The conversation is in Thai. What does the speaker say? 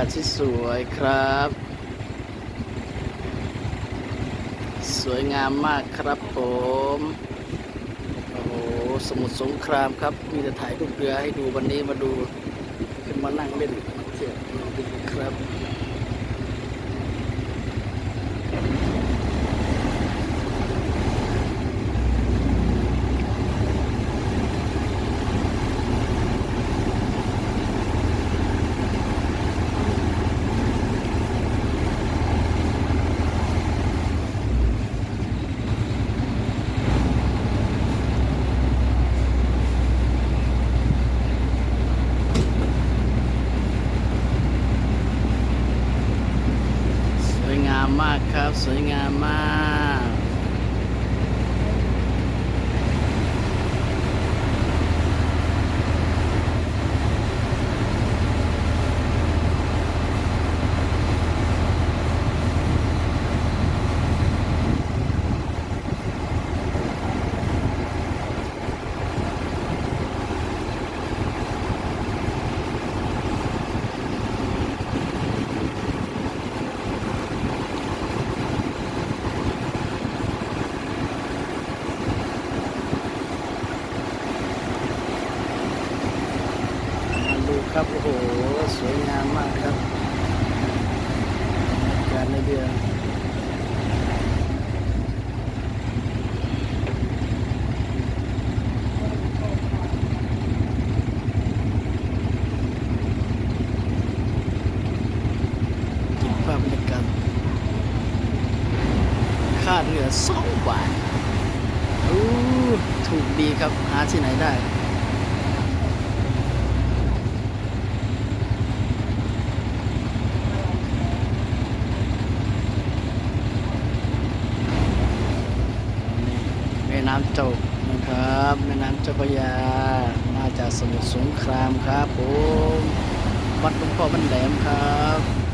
าศที่สวยครับ สวยงามมากครับผม โอ้โห สมุทรสงครามครับ มีแต่ถ่ายรูปเรือให้ดูวันนี้มาดู ขึ้นมานั่งเล่นเที่ยวดูครับ สวยงากครับ สวยงามมาก มาดู ครับ โอ้โห สวยงามมากครับ การในเรือเก็บภาพบรรยากาศค่าเรือสองบาทอู้ถูกดีครับ หาที่ไหนได้ น้ำเจ้านะครับ แม่น้ำเจ้าพระยา มาจากสมุทรสงครามครับผมวัดหลวงพ่อบันแหลมครับ